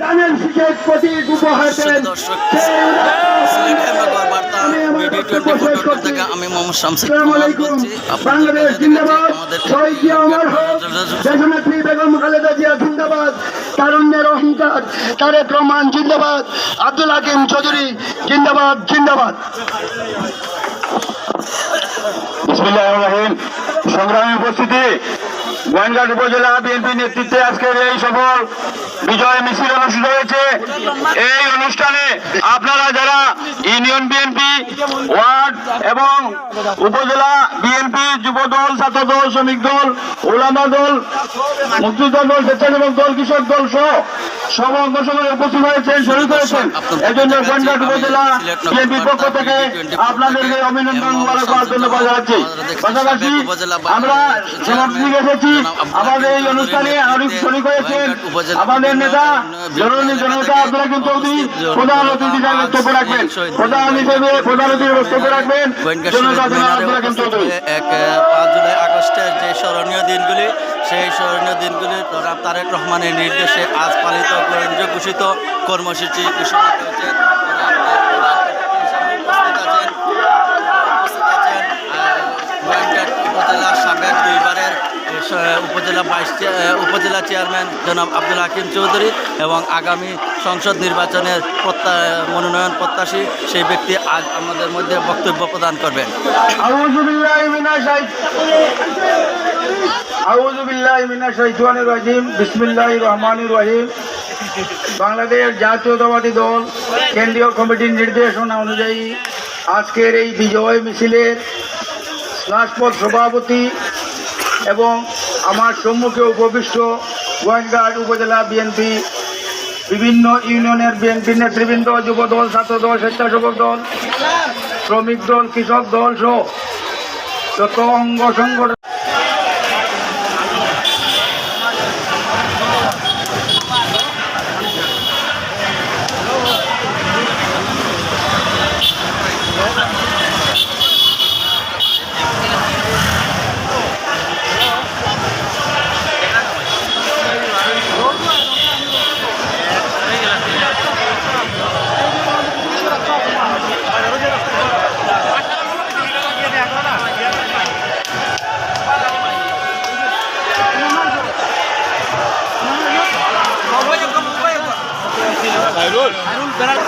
জানেন শিখের প্রতীক উপহার দেন। আমি মোহাম্মদ শামসুল বাংলাদেশ জিন্দাবাদ। শহীদ জিয়া অমর হোক আপনাদের দেশনেত্রী বেগম খালেদা জিয়া জিন্দাবাদ তারুণ্যের অহংকার তারেক রহমান জিন্দাবাদ আব্দুল হাকিম চৌধুরী জিন্দাবাদ জিন্দাবাদ। বিসমিল্লাহ রহিম। সংগ্রামী উপস্থিতি গোয়েনঘাট উপজেলা বিএনপি নেতৃত্বে আজকের এই সফল বিজয় মিছিল অনুষ্ঠিত হয়েছে। এই অনুষ্ঠানে আপনারা যারা ইউনিয়ন বিএনপি, ওয়ার্ড এবং উপজেলা বিএনপি যুব দল ছাত্র দল শ্রমিক দল ওলামা দল, মুক্তিযোদ্ধা দল, স্বেচ্ছাসেবক দল, কৃষক দল সহ সব অংশগ্রহণে উপস্থিত হয়েছেন শরীর হয়েছেন। এজন্য গোয়েনঘাট উপজেলা বিএনপির পক্ষ থেকে আপনাদেরকে অভিনন্দন মোবারকবাদ ধন্যবাদ জানাচ্ছি পাশাপাশি আমরা সমাপ্তি এসেছি আমাদের এই অনুষ্ঠানে অনেক শরিক হয়েছেন। আমাদের নেতা জননী জনতা প্রধান অতিথি বক্তব্য রাখবেন। প্রধান হিসেবে প্রধান অতিথি বক্তব্য রাখবেন। জনতা সেই স্মরণীয় দিনগুলি প্রধান তারেক রহমানের নির্দেশে আজ পালিত ঘোষিত কর্মসূচি ঘোষণা করেছেন। উপজেলা ভাইস উপজেলা চেয়ারম্যান জনাব আব্দুল হাকিম চৌধুরী এবং আগামী সংসদ নির্বাচনের প্রত্যা মনোনয়ন প্রত্যাশী সেই ব্যক্তি আজ আমাদের মধ্যে বক্তব্য প্রদান করবেন। বাংলাদেশ জাতীয়তাবাদী দল কেন্দ্রীয় কমিটির নির্দেশনা অনুযায়ী আজকের এই বিজয় মিছিলের রাজপথ সভাপতি এবং আমার সম্মুখে উপবিষ্ট গোয়েন্দাঘাট উপজেলা বিএনপি, বিভিন্ন ইউনিয়নের বিএনপি নেতৃবৃন্দ যুব দল ছাত্র দল স্বেচ্ছাসেবক দল, শ্রমিক দল, কৃষক দল সহ যত অঙ্গ সংগঠন খাইরুল খাইরুল বেড়াল